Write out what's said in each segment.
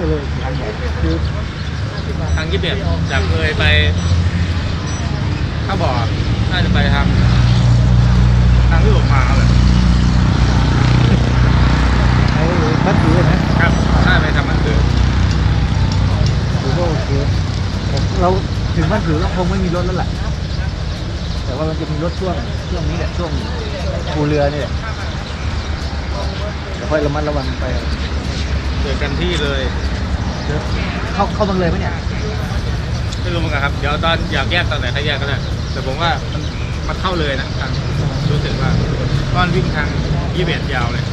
ไปเลยทางไหนคือทางยี่สิบเอ็ดจากเลยไปถ้าบอกน่าจะไปทางทางที่ผมมาเลยไอ้บัตรถือนะครับน่าจะไปทางมันคือถือว่าโอเคผมเราถึงบ้านถือก็คงไม่มีรถแล้วแหละแต่ว่ามันจะมีรถช่วงช่วงนี้แหละช่วงภูเรือนี่แหละเดี๋ยวค่อยระมัดระวังไป เจอกันที่เลยเดี๋ยวเข้าเข้าเมืองเลยไหมเนี่ยไม่รู้เหมือนกันครับ เดี๋ยวตอนอยากแยกตอนไหนถ้าแยกก็ได้แต่ผมว่ามันมันเข้าเลยนะทางรู้สึกว่าตอนวิ่งทางยี่สิบเอ็ดยาวเลย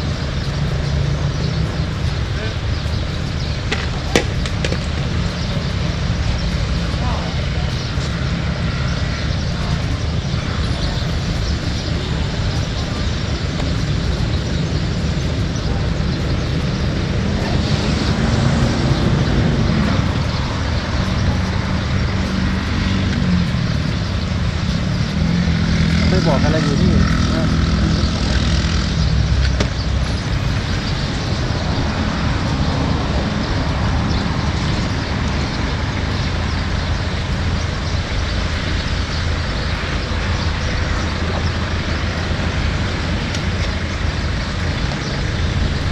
ไม่บอกอะไรอยู่นี่นะ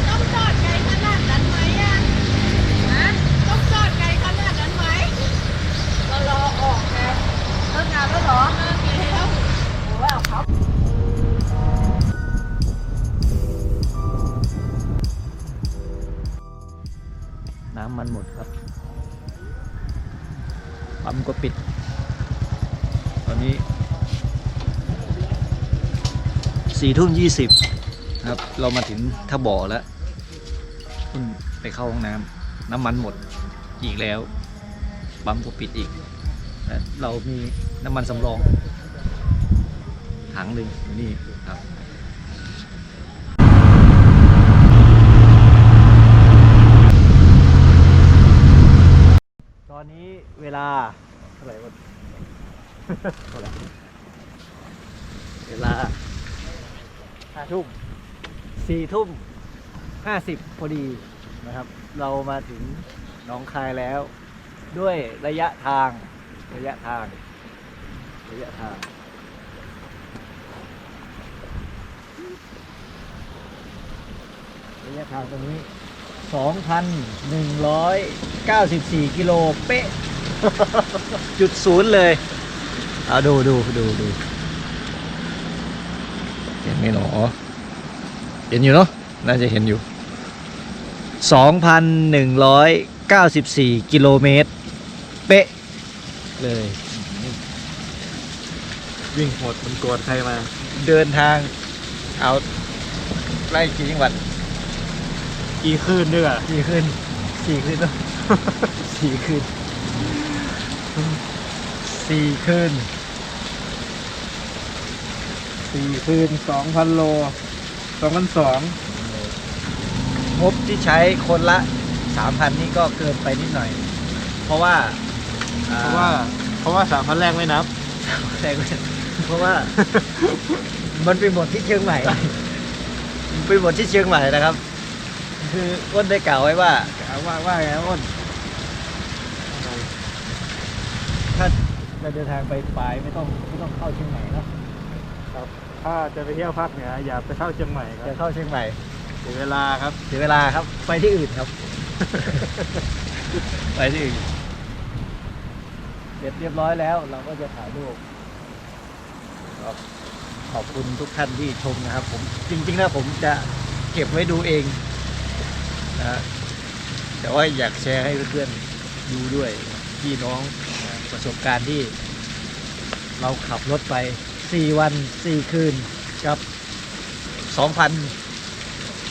ต้องจอดไกลขนาดนั้นไหมอะฮะต้องจอดไกลขนาดนั้นไหมเรารอออกไงเลิกงานแล้วเหรอเลิกแล้วโอ้ยเอาเขา น้ำมันหมดครับปั๊มก็ปิด ตอนนี้สี่ทุ่มยี่สิบครับ เรามาถึงท่าบ่อแล้วไปเข้าห้องน้ำน้ำมันหมดอีกแล้วปั๊มก็ปิดอีกและเรามีน้ำมันสำรองถังหนึ่งนี่ครับ ตอนนี้เว ลาเท่าไหร่วะเท่าไหร่เวลาห้าทุ่มสี่ทุ่มห้าสิบพอดีนะครับ เรามาถึงหนองคายแล้ว ด้วยระยะทางระยะทาง ระยะทาง ระยะทางตรงนี้ 2,194 กิโลเป๊ะ จุดศูนย์เลยเอาดูดูดูดูเห็นไหมหนอเห็นอยู่เนาะน่าจะเห็นอยู่ 2,194 กิโลเมตร เป๊ะ เลย วิ่งโหดมันโกรธใครมา เดินทางเอาไล่กี่จังหวัดกี่คืนด้วยสี่คืนสี่คืนต้องสี่คืน สี่คืนสี่คืนสองพันโลสองพันสองงบที่ใช้คนละสามพันนี่ก็เกินไปนิดหน่อย เพราะว่าอ่เพราะว่า เพราะว่าสามพันแรกไม่นับแซงไม่เพราะว่า มันเป็นหมดที่เชียงใหม่มันเป็นหมดที่เชียงใหม่นะครับ คืออ้นได้กล่าวไว้ว่า ว่าว่าไงอ้นถ้า จะเดินทางไปปลายไม่ต้องไม่ต้องเข้าเชียงใหม่เนอะถ้าจะไปเที่ยวภาคเหนืออย่าไปเข้าเชียงใหม่คจะรับเข้าเชียงใหม่เสียเวลาครับ เสียเวลาครับ ไปที่อื่นครับ ไปที่อื่นเสร็จเรียบร้อยแล้ว เราก็จะถ่ายรูปก็ขอบคุณทุกท่านที่ชมนะครับ ผมจริงๆแล้วผมจะเก็บไว้ดูเองนะฮะแต่ว่าอยากแชร์ให้เพื่อนๆดูด้วยพี่น้องนะประ สบการณ์ที่ เราขับรถไป 4 วัน 4 คืนกับ 2,000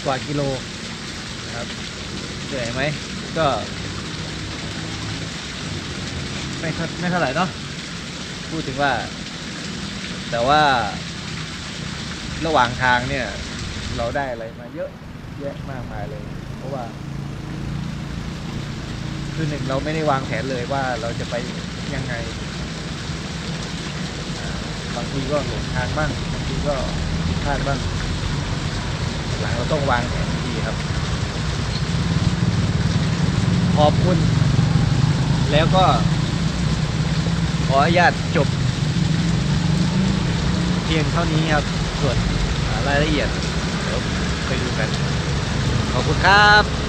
กว่ากิโลครับเหนื่อยไหมก็ ไม่ไม่เท่าไหร่เนาะพูดถึงว่า แต่ว่า ระหว่างทางเนี่ย เราได้อะไรมาเยอะแยะมากมายเลย เพราะว่า คือหนึ่งเราไม่ได้วางแผนเลยว่าเราจะไปยังไง บางทีก็หลงทางบ้างบางทีก็ผิดพลาดบ้าง หลังเราต้องวางแผนดีครับ ขอบคุณ แล้วก็ ขออนุญาตจบ เพียงเท่านี้ครับ ส่วนรายละเอียดเดี๋ยวไปดูกัน ขอบคุณครับ